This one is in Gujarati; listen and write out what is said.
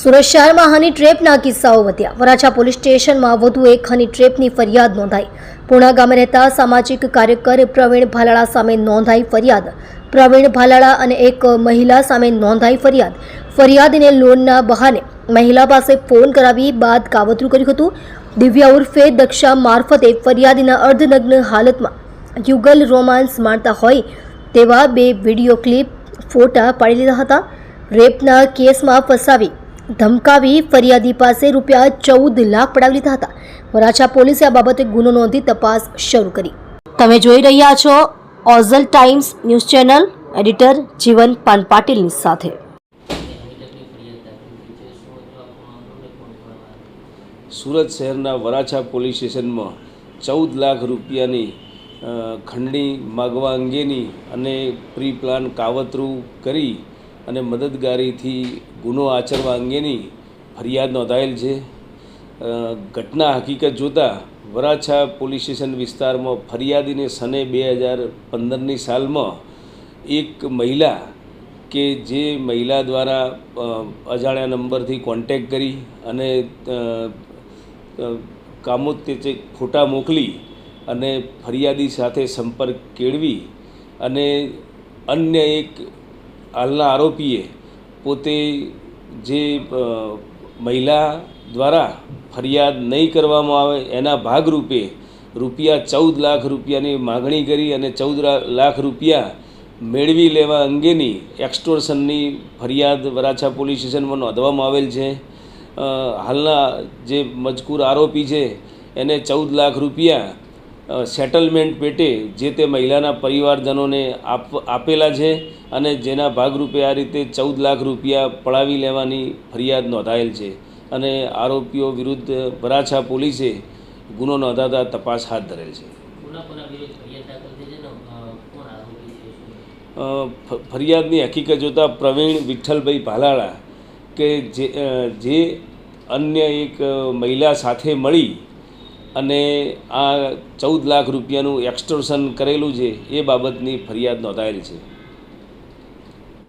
સુરત શહેરમાં હની ટ્રેપના કિસ્સાઓ વધ્યા. વરાછા પોલીસ સ્ટેશનમાં વધુ એક હની ટ્રેપની ફરિયાદ નોંધાઈ. પૂર્ણા ગામે રહેતા સામાજિક કાર્યકર પ્રવીણ ભાલાળા સામે નોંધાઈ ફરિયાદ. પ્રવીણ ભાલાળા અને એક મહિલા સામે નોંધાઈ ફરિયાદ. ફરિયાદીને લોનના બહાને મહિલા પાસે ફોન કરાવી બાદ કાવતરું કર્યું હતું. દિવ્યા ઉર્ફે દક્ષા મારફતે ફરિયાદીના અર્ધનગ્ન હાલતમાં યુગલ રોમાન્સ માણતા હોય તેવા બે વીડિયો ક્લિપ, ફોટા પાડી લીધા હતા. રેપના કેસમાં ફસાવી ધમકાવી ફરિયાદી પાસે રૂપિયા ચૌદ લાખ પડાવી લીધા હતા. વરાછા પોલીસે આ બાબતે ગુનો નોંધી તપાસ શરૂ કરી. તમે જોઈ રહ્યા છો ઓઝલ Times news channel editor Jivan પાન પાટીલની સાથે. સુરત શહેરના વરાછા પોલીસ સ્ટેશનમાં ચૌદ લાખ રૂપિયાની ખંડણી માગવા અંગેની અને પ્રી પ્લાન કાવતરું કરી અને મદદગારીથી ગુનો આચરવા અંગેની ફરિયાદ નોંધાયેલ છે. ઘટના હકીકત જોતાં વરાછા પોલીસ સ્ટેશન વિસ્તારમાં ફરિયાદીને સને બે હજાર પંદરની સાલમાં એક મહિલા કે જે મહિલા દ્વારા અજાણ્યા નંબરથી કોન્ટેક કરી અને કામો કામોત્તેજક ફોટા મોકલી અને ફરિયાદી સાથે સંપર્ક કેળવી અને અન્ય એક હાલના આરોપીએ પોતે જે મહિલા દ્વારા ફરિયાદ નહીં કરવામાં આવે એના ભાગરૂપે રૂપિયા ચૌદ લાખ રૂપિયાની માગણી કરી અને ચૌદ લાખ રૂપિયા મેળવી લેવા અંગેની એક્સટોર્શનની ફરિયાદ વરાછા પોલીસ સ્ટેશનમાં નોંધવામાં આવેલ છે. હાલના જે મજકૂર આરોપી છે, એને ચૌદ લાખ રૂપિયા સેટલમેન્ટ પેટે જે તે મહિલાના પરિવારજનોને આપ આપેલા છે અને જેના ભાગરૂપે આ રીતે ચૌદ લાખ રૂપિયા પડાવી લેવાની ફરિયાદ નોંધાયેલ છે. અને આરોપીઓ વિરુદ્ધ વરાછા પોલીસે ગુનો નોંધાતા તપાસ હાથ ધરેલ છે. ફરિયાદની હકીકત જોતાં પ્રવીણ વિઠ્ઠલભાઈ ભાલાળા કે જે જે અન્ય એક મહિલા સાથે મળી અને આ ચૌદ લાખ રૂપિયાનું એક્સટોર્શન કરેલું છે એ બાબતની ફરિયાદ નોંધાયેલી છે.